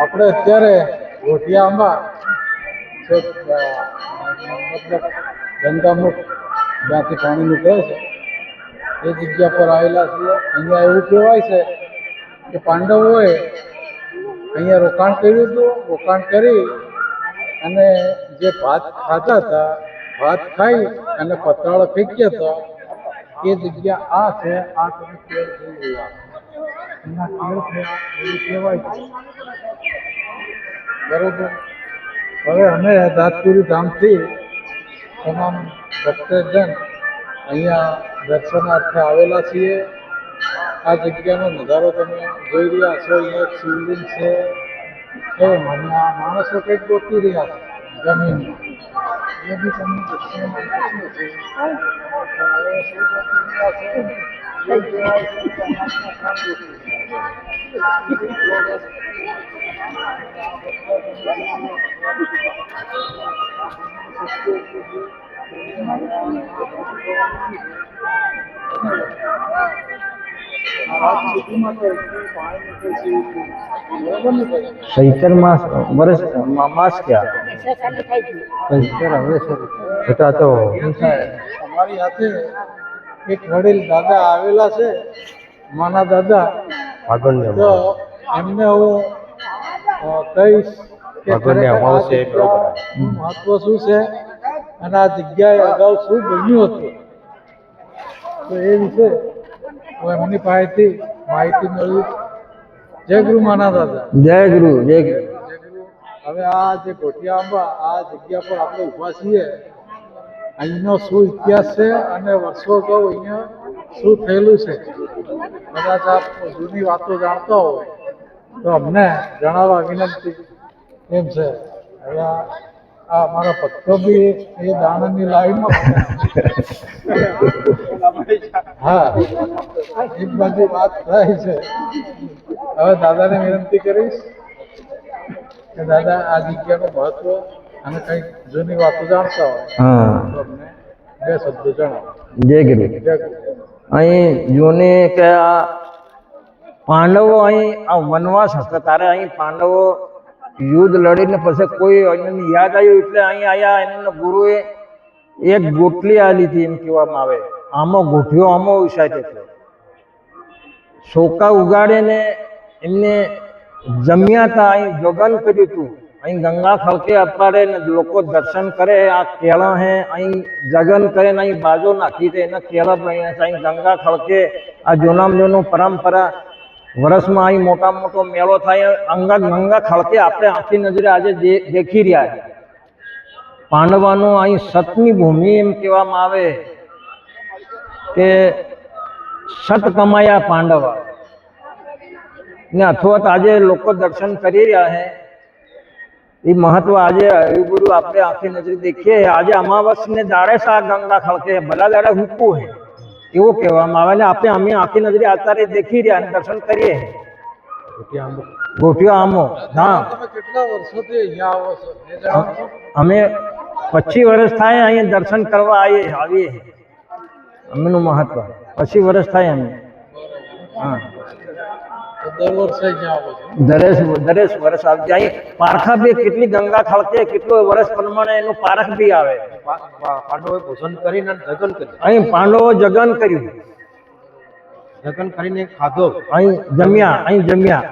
આપણે અત્યારે છે મતલબ ગંગામુખ જ્યાંથી પાણી નીકળે છે, એ જગ્યા પર આવેલા છીએ. અહીંયા એવું કહેવાય છે કે પાંડવોએ અહીંયા રોકાણ કર્યું હતું, રોકાણ કરી અને જે ભાત ખાતા હતા, ભાત ખાઈ અને પતરાળો ફેંક્યા હતા, એ જગ્યા આ છે, આ તમે બરોબર હવે અમે દાતપુરી ધામથી તમામ ભક્તજન અહીંયા દર્શનાર્થે આવેલા છીએ. આ જગ્યાનો નજારો તમે જોઈ રહ્યા છો. અહીંયા એક શિવલિંગ છે. એમ આ માણસો કંઈક ગોતી રહ્યા છે જમીનમાં એ બી તમને દર્શન છે પણ હવે શું ગોતી રહ્યા છે એ કહેવાય છે કે અમારા કામ ગોતી રહ્યા છે. આ સુધીમાં તો એટલું પાણી નીકળે છે એવું બરોબર ને ભાઈ? ચૈતર માસ વર્ષ માસ ક્યાં ચૈતર હવે છતાં તો અમારી હાથે એક વડીલ દાદા આવેલા છે માના દાદા. તો એમને હું કહીશ કે મહત્વ શું છે અને આ જગ્યાએ અગાઉ શું બન્યું હતું? તો એ વિશે હું એમની પાસેથી માહિતી મેળવી જય ગુરુ માના દાદા. જય ગુરુ જય ગુરુ. હવે આ જે ગોઠિયા આંબા આ જગ્યા પર આપણે ઊભા છીએ અહીંનો શું ઇતિહાસ છે અને વર્ષો અગાઉ અહીંયા શું થયેલું છે? કદાચ આપ જૂની વાતો જાણતા હોય તો અમને જણાવવા વિનંતી એમ છે. હવે આ અમારા મારા પથ્થરો બી એ દાણાની લાઈનમાં હા, એક બાજુ વાત થાય છે. હવે દાદાને વિનંતી કરીશ કે દાદા આ જગ્યાનું મહત્વ અને કઈ જૂની વાતો જાણતા હોય હા. બે શબ્દો જણાવો. જય ગુરુ. અહીં જોને કે આ પાંડવો અહીં આ વનવાસ હતા તારે અહીં પાંડવો યુદ્ધ લડીને પછી કોઈ એને યાદ આવ્યું? એટલે અહીં આયા એમના ગુરુએ એક ગોટલી આલી હતી એમ કહેવામાં આવે. આમો ગોઠ્યો આમો ઉછાય એટલે સોકા ઉગાડીને એમને જમ્યા હતા અહીં જોગન કર્યું હતું. અહીં ગંગા ખળકે અપાડે લોકો દર્શન કરે, આ કેળા હે, અહીં જગન કરે ને અહીં બાજો નાખી દે, એના કેળા છે. અહીં ગંગા ખળકે આ જૂનામ જૂનું પરંપરા. વર્ષમાં અહીં મોટા મોટો મેળો થાય, અંગા ગંગા ખળકે આપણે આખી નજરે આજે દેખી રહ્યા છે. પાંડવાનો અહીં સતની ભૂમિ એમ કહેવામાં આવે કે સત કમાયા પાંડવા. ને અથવા તો આજે લોકો દર્શન કરી રહ્યા છે. એ મહત્વ આજે હરિગુરુ આપણે આખી નજરે દેખીએ. આજે અમાવસ ને દાડે સા ગંગા ખળકે ભલા દાડે હુકવું હે. એવું કહેવામાં આવે ને આપણે અમે આખી નજરે અત્યારે દેખી રહ્યા અને દર્શન કરીએ. ગોટિયો આમો હા. તમે કેટલા વર્ષોથી અહીંયા આવો છો? એ જણાવો અમે પચીસ વર્ષ થાય અહીંયા દર્શન કરવા આવીએ આવીએ. અમેનું મહત્વ. પચીસ વર્ષ થાય અમે. હા. તો દર વર્ષે અહીંયા આવો છો. દરેક વર્ષ આવી જાય પારખા બી કેટલી ગંગા ખળકે કેટલો વર્ષ પ્રમાણે એનું પારખ બી આવે પાંડવોએ ભોજન કરીને જગન કર્યું. અહીં પાંડવો જગન કર્યું. જગન કરીને ખાધો. અહીં જમ્યા અહીં જમ્યા.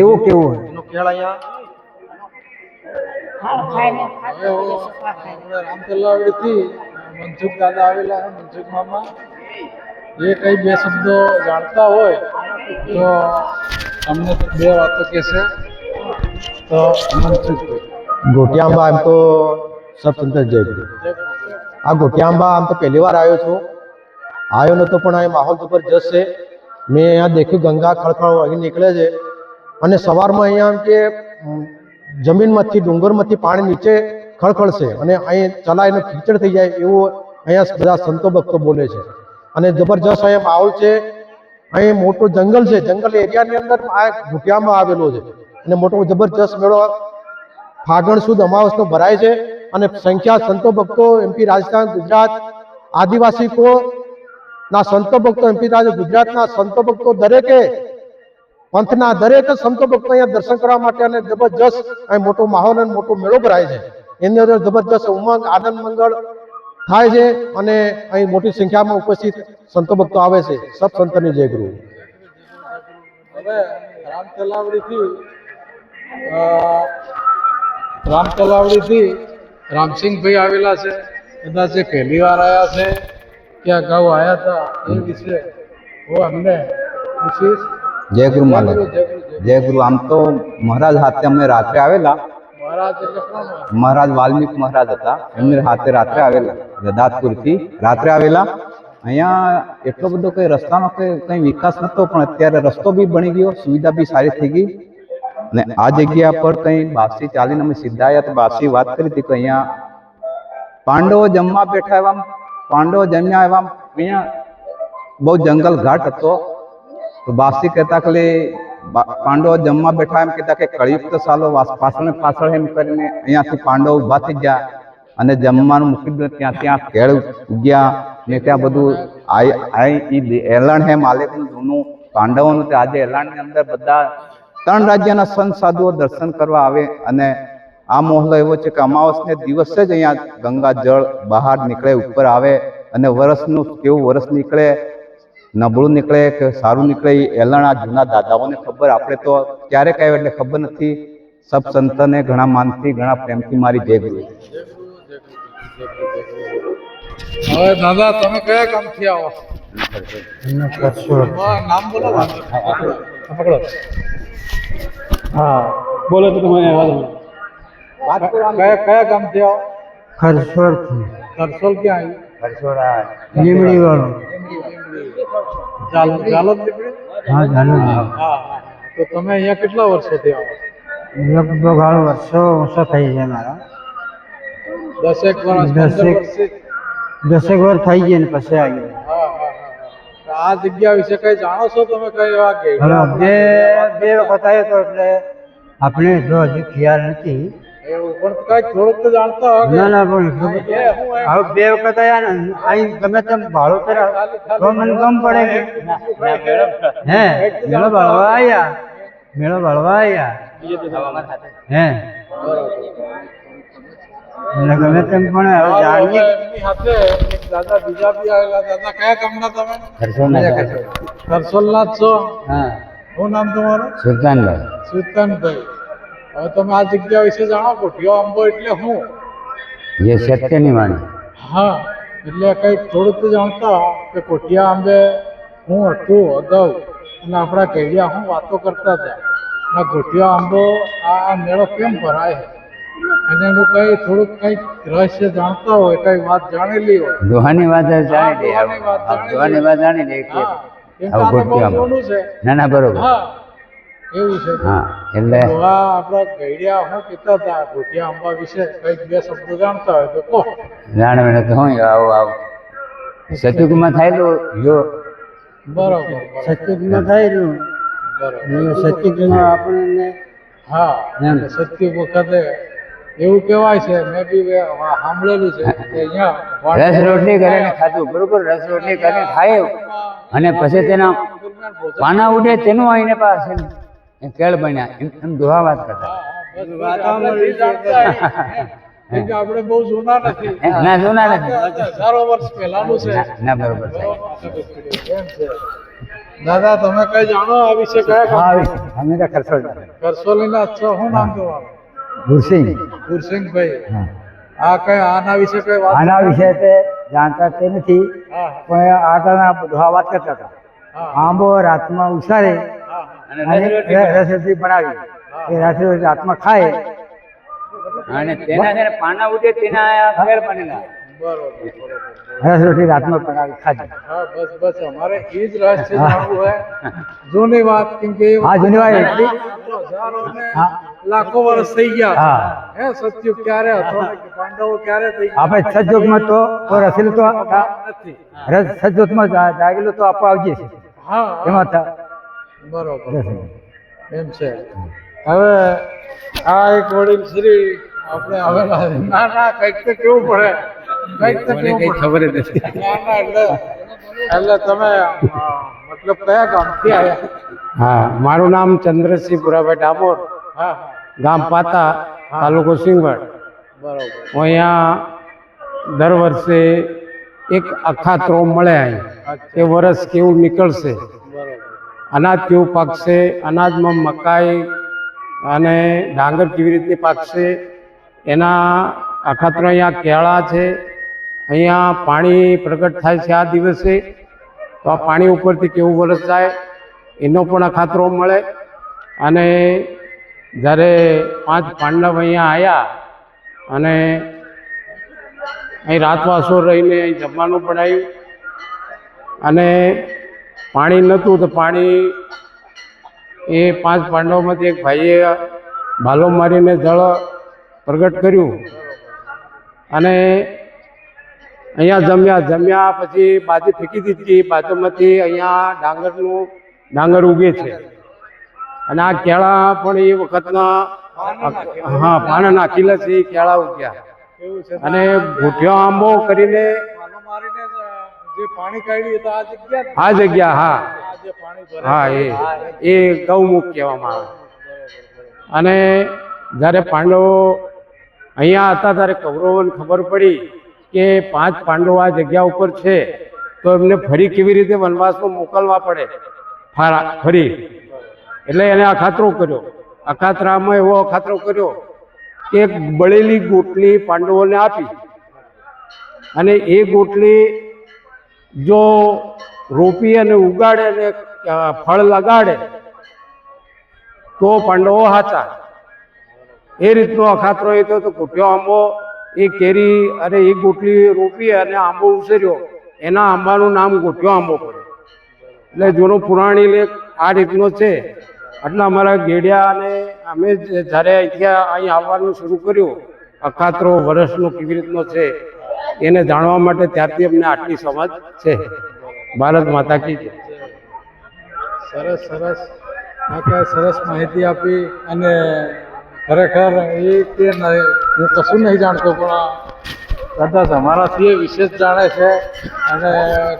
એવું કેવું એનો ખેળ અહીંયા? મનસુખ દાદા આવેલા મનસુખ મામા. એ કઈ બે શબ્દો જાણતા હોય તો અમને બે વાતો કહેશે. તો ગોટિયાંબા એમ તો સબસંતર જય આ ગોટિયાંબા આમ તો પહેલી વાર આવ્યો છું. આવ્યો નતો પણ આ માહોલ જબરજસ્ત છે. મેં અહીંયા દેખ્યું ગંગા ખળખળ વહી નીકળે છે. અને સવારમાં અહીંયા આમ કે જમીનમાંથી, ડુંગરમાંથી પાણી નીચે ખળખળશે અને અહીં ચલાવીને ખીચડ થઈ જાય એવું અહીંયા બધા સંતો ભક્તો બોલે છે. અને જબરજસ્ત અહીંયા માહોલ છે. અહીં મોટું જંગલ છે. જંગલ એરિયાની અંદર આ ભૂટિયામાં આવેલો છે. અને મોટો જબરજસ્ત મેળો ફાગણ સુદ અમાવસનો ભરાય છે. અને સંખ્યા સંતો ભક્તો એમપી રાજસ્થાન, ગુજરાત આદિવાસી ના સંતો ભક્તો એમપી રાજ ગુજરાતના સંતો ભક્તો દરેકે, પંથના દરેક સંતો ભક્તો અહીંયા દર્શન કરવા માટે અને જબરજસ્ત અહીં મોટો માહોલ અને મોટો મેળો ભરાય છે. એની અંદર જબરજસ્ત ઉમંગ, આનંદ મંગળ થાય છે અને અહીં મોટી સંખ્યામાં ઉપસ્થિત સંતો ભક્તો આવે છે. સબ સંતની જય ગુરુ. હવે રામ તલાવડીથી અ, રામ તલાવડીથી રામસિંહભાઈ આવેલા છે. કદાચ એ પહેલી વાર આવ્યા છે. કે અગાઉ આવ્યા હતા એ વિશે હું અમને પૂછીશ જય ગુરુ માલક. જય ગુરુ, આમ તો મહારાજ હાથે અમે રાત્રે આવેલા. મહારાજ વાલ્મીક મહારાજ હતા. એમની હાથે રાત્રે આવેલા. જદાતપુરથી રાત્રે આવેલા અહીંયા એટલો બધો કઈ રસ્તાનો કઈ કઈ વિકાસ નતો પણ અત્યારે રસ્તો બી બની ગયો સુવિધા બી સારી થઈ ગઈ ને આ જગ્યા પર કઈ બાસી ચાલીને અમે સીધા આવ્યા તો બાસી વાત કરી હતી કે અહીંયા પાંડવો જમવા બેઠા એવા, પાંડવો જમ્યા એવા, અહીંયા બહુ જંગલ ઘાટ હતો. તો બાસી કહેતા કે બા- પાંડવો જમવા બેઠા, એમ કહેતા કે કળિયુગ સાલો વાસ- પાછળ ને પાછળ એમ કરીને અહીંયાથી પાંડવો ઊભા થઈ ગયા. અને જમવાનું મૂકી ત્યાં ત્યાં ખેડ ઉગ્યા ને ત્યાં બધું એલણ હે માલિકનું જૂનું પાંડવોનું તે આજે એલાણની અંદર બધા ત્રણ રાજ્યના સંત સાધુઓ દર્શન કરવા આવે અને આ મોહલો એવો છે કે અમાવસને દિવસે જ અહીંયા ગંગા જળ બહાર નીકળે, ઉપર આવે અને વરસનું કેવું વરસ નીકળે, નબળું નીકળે કે સારું નીકળે એ એલણ આ જૂના દાદાઓને ખબર. આપણે તો ક્યારેક આવ્યો એટલે ખબર નથી. સબ સંતને ઘણા માનથી, ઘણા પ્રેમથી મારી જય ગુરુ હવે દાદા તમે કયા કામથી આવો? નામ બોલો પકડો. હા. બોલો તો તમારે અવાજ કયા કયા કામથી આવો? ખરસોડથી કરસોલ ક્યાં આવ્યું? લીમડી વાળો ચાલો ચાલો હા ચાલો હા હા તો તમે અહીંયા કેટલા વર્ષોથી આવો? લગભગ હાલ વર્ષો ઓછો થઈ છે મારા. દસેક વર્ષ દસેક. દસેક વર્ષ થઈ ગયા ને પછી આવી હા હા હા તો આ જગ્યા વિશે કઈ જાણો છો તમે? કઈ એવા કે બે બે વખત આવ્યો તો એટલે આપણે જો હજી ખ્યાલ નથી. એવું પણ કંઈક થોડુંક તો જાણતા હો ના ના પણ એટલું બધું- એ હું એમ- હવે બે વખત આવ્યા ને અહીં ગમે તેમ ભાડો કર્યા તો મને ગમ પડે કે હે મેળો ભાડવા આવ્યા. મેળો ભાળવા આવ્યા. હે. એટલે ગમે તેમ પણ હવે હવે જાણીએ. એમની સાથે એક દાદા બીજા બી આવેલા. દાદા કયા કામના તમે? કરસોલના જ છો? હા. શું નામ તમારું? સુલતાનભાઈ. સુલતાનભાઈ. હવે તમે આ જગ્યા વિશે જાણો કોઠિયો આંબો એટલે શું જે સત્યની વાણી. હા એટલે કંઈક થોડુંક જાણતા કે કોઠિયા આંબે હું હતું અગાઉ. અને આપણા કહેડિયા હું વાતો કરતા હતા. આ કોઠિયા આંબો આ આ મેળો કેમ ભરાય છે? અને એનું કઈ થોડુંક કંઈક રહસ્ય જાણતા હોય કઈ વાત જાણેલી હોય. દોહાની વાત જાણી લે દોહાની વાત જાણી છે. ના ના બરોબર. એવું છે. હા એટલે આપણા ગઈડિયા હું કહેતા હતા કોઠિયા આંબા વિશે કંઈક બે શબ્દો જાણતા હોય તો કહો. જાણવે તો હું આવું આવું. સતયુગમાં થયેલું જો. બરોબર સતયુગમાં થયેલું. બરોબર. સતયુગમાં આપણને હા એમ. સત્ય વખતે એવું કહેવાય છે મેં બી સાંભળેલું છે અહીંયા રસ રોટલી કરીને ખાધું બરોબર રસ રોટલી કરીને ખાય અને પછી તેના પાના ઉડે તેનું આવીને પાસે કેળ બન્યા એમ એમ દુહા વાત કરતા. આપણે બહુ જૂના નથી. ના જૂના નથી. હજારો વર્ષ પહેલાનું છે. ના, ના બરોબર છે. દાદા તમે કઈ જાણો આ વિશે કયા અમે તો ખરસોડ કરસોલીના છો શું નામ તમારું? ગુરસિંહ. ગુરસિંહભાઈ આ કઈ આના વિશે કઈ વાત આના વિશે તે જાણતા તે નથી પણ આગળના દોહા વાત કરતા હતા. આંબો રાતમાં ઉછાળે અને રસ બનાવી. એ રસ રાતમાં ખાય. અને તેના પાના ઉડે તેના ખેર બનેલા. બરોબર બરોબર. રસ રોટલી રાતમાં બનાવી ખાધી. હા બસ બસ. અમારે એ જ રહસ્ય જાણવું હોય. જૂની વાત કેમ કે હા, જૂની વાત. એટલી. હજારો ને. હા. લાખો વર્ષ થઈ ગયા. હા. હે સત્યુગ ક્યારે હતો? પાંડવો ક્યારે થઈ ગયા? આપણે સજ્જોગમાં તો તો રસેલું તો નથી જા- જાગેલું તો આપવા આવજે. છે હા. એમાં થ- બરોબર. એમ છે. હવે આ એક વડીલ શ્રી આપણે હવે ના ના કંઈક તો કેવું પડે. કંઈક તો કેવું પડે. ખબર જ નથી. ના ના એટલે એટલે તમે મતલબ કયા ગામથી આવ્યા? હા. મારું નામ ચંદ્રસિંહ પુરાભાઈ ડામોર. ગામ પાતા તાલુકો સિંગવડ. બરોબર. અહીંયા દર વર્ષે એક અખાત્રો મળે અહીં. એ વર્ષ કેવું નીકળશે? અનાજ કેવું પાકશે? અનાજમાં મકાઈ અને ડાંગર કેવી રીતે પાકશે? એના અખાત્રો અહીંયા કેળા છે. અહીંયા પાણી પ્રગટ થાય છે આ દિવસે. તો આ પાણી ઉપરથી કેવું વરસ જાય એનો પણ અખાત્રો મળે. અને જ્યારે પાંચ પાંડવ અહીંયા આવ્યા અને અહીં રાતવાસો રહીને અહીં જમવાનું પડાયું. અને પાણી નહોતું તો પાણી એ પાંચ પાંડવોમાંથી એક ભાઈએ ભાલો મારીને જળ પ્રગટ કર્યું. અને અહીંયા જમ્યા. જમ્યા પછી બાજુ ફેંકી દીધી. બાજુમાંથી અહીંયા ડાંગરનું ડાંગર ઉગે છે. અને આ કેળા પણ એ વખતના, હા, પાનના કિલ્લા છે એ કેળા ઉગ્યા. અને ભૂઠિયો આંબો કરીને આ જગ્યા, હા. હા, એ એ ગૌમુખ કહેવામાં આવે. અને જ્યારે પાંડવો અહીંયા હતા ત્યારે કૌરવોને ખબર પડી કે પાંચ પાંડવો આ જગ્યા ઉપર છે, તો એમને ફરી કેવી રીતે વનવાસમાં મોકલવા પડે? ફરી. એટલે એને અખાતરો કર્યો. અખાતરામાં એવો અખાતરો કર્યો કે એક બળેલી ગોટલી પાંડવોને આપી. અને એ ગોટલી જો રોપી અને ઉગાડે અને ફળ લગાડે, તો પાંડવો હાચા. એ રીતનો અખાતરો એ તો કુટ્યો આંબો, એ કેરી અને એ ગોટલી રોપી અને આંબો ઉછેર્યો. એના આંબાનું નામ ગોટ્યો આંબો પડ્યો એટલે જૂનો પુરાણી લેખ આ રીતનો છે. એટલે અમારા ગેડિયા અને અમે જ્યારે અહીંથી અહીં આવવાનું શરૂ કર્યું, અખાતરો વર્ષનો કેવી રીતનો છે, એને જાણવા માટે ત્યારથી અમને આટલી સમજ છે. ભારત માતા કી સરસ સરસ. સરસ માહિતી આપી અને ખરેખર એ કે હું કશું નહીં જાણતો, પણ દાદા, તમારાથી એ વિશેષ જાણે છે અને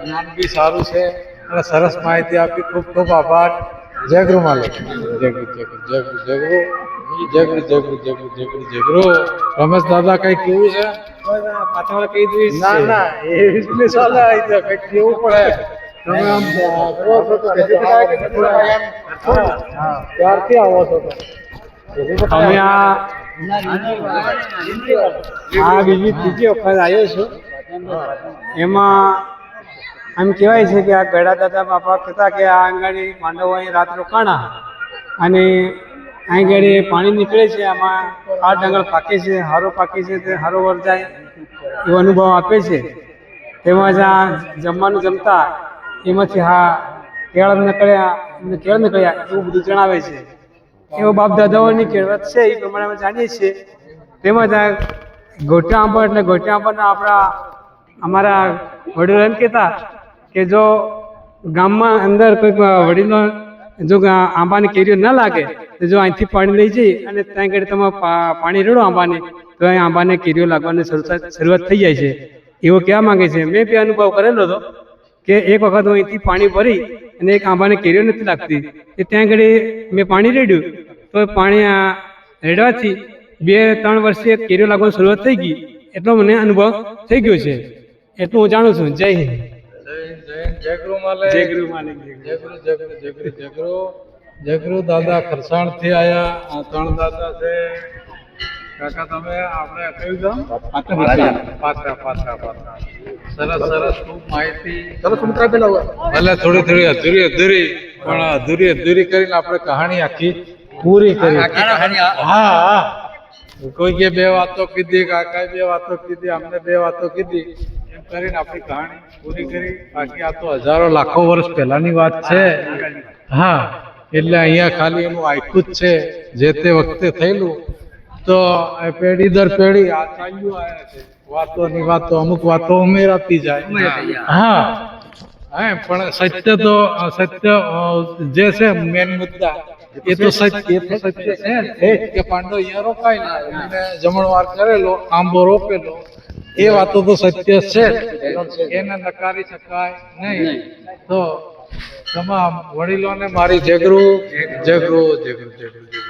જ્ઞાન બી સારું છે. અને સરસ માહિતી આપી. ખૂબ ખૂબ આભાર. જય ગુરુ માલિક જય ગુરુ જય ગુરુ. જય ગુરુ જય ગુરુ રમેશ દાદા કઈ કેવું છે? પાછળ કહી દઈશ. ના ના એ ચાલે કઈ કેવું પડે. તમે આમ ક્યારથી આવો છો તમે આ આ બીજી ત્રીજી વખત આવ્યો છું. એમાં એમ કહેવાય છે કે આ ગળા દાદા બાપા કહેતા કે આ આંગળી માંડવો અહીં રાત રોકાણા. અને અહીં ગાડી પાણી નીકળે છે, આમાં આ ડંગર પાકે છે, હારો પાકે છે, તે હારો વરજાય એવો અનુભવ આપે છે. તેમજ આ જમવાનું જમતા એમાંથી હા કેળ નીકળ્યા કેળ નીકળ્યા એવું બધું જણાવે છે. એવો બાપ દાદાઓની કહેવત છે, એ પ્રમાણે અમે જાણીએ છીએ. તેમજ આ ગોટા આંબા એટલે ગોટા આંબાના આપણા અમારા વડીલો એમ કહેતા કે જો ગામમાં અંદર કોઈક વડીલો જો આંબાની કેરીઓ ન લાગે, તો જો અહીંથી પાણી લઈ જઈ અને ત્યાં આગળ તમે પાણી રેડો આંબાને, તો અહીં આંબાને કેરીઓ લાગવાની શરૂઆત થઈ જાય છે. એવો કહેવા માંગે છે. મેં બી અનુભવ કરેલો હતો કે એક વખત હું અહીંથી પાણી ભરી અને એક આંબાને કેરીઓ નથી લાગતી. એ ત્યાં આગળ મેં પાણી રેડ્યું. તો પાણી રેડવાથી બે, ત્રણ વર્ષે કેરીઓ લાગવાની શરૂઆત થઈ ગઈ. એટલો મને અનુભવ થઈ ગયો છે. એટલું હું જાણું છું. જય હિન્દ. જય હિન્દ, જય હિન્દ, જય ગુરુ માલિક જય માલિક જય ગુરુ. જય ગુરુ જય ગુરુ જય ગુરુ જય ગુરુ જય ગુરુ દાદા ખરસાણથી આયા. આ ત્રણ દાદા છે. કાકા તમે આપણે કયું ગામ? પાત્રા. પાત્રા પાત્રા સરસ સરસ ખૂબ માહિતી. ભલે થોડી થોડી અધૂરી અધૂરી પણ અધૂરી અધૂરી કરીને આપણે કહાણી આખી પૂરી કરી. હા. હા કોઈ કે બે વાતો કીધી કાકાએ બે વાતો કીધી અમને બે વાતો કીધી. કરીને આપણી કહાણી પૂરી કરી. બાકી આ તો હજારો લાખો વર્ષ પહેલાની વાત છે. હા, એટલે અહીંયા ખાલી એનું આખું જ છે, જે તે વખતે થયેલું. તો પેઢી દર પેઢી આ ચાલ્યું આવ્યા છે. વાતોની વાતો, અમુક વાતો ઉમેરાતી જાય. હા. હા, પણ સત્ય તો, સત્ય જે છે મેન મુદ્દા, એ તો સત્ય, એ તો સત્ય છે. કે પાંડવ અહીંયા રોકાય ને જમણવાર કરેલો, આંબો રોપેલો. એ વાતો તો સત્ય છે. એને નકારી શકાય નહીં. તો તમામ વડીલોને મારી જગરૂ જગરૂ જગરૂ જગરૂ જગરૂ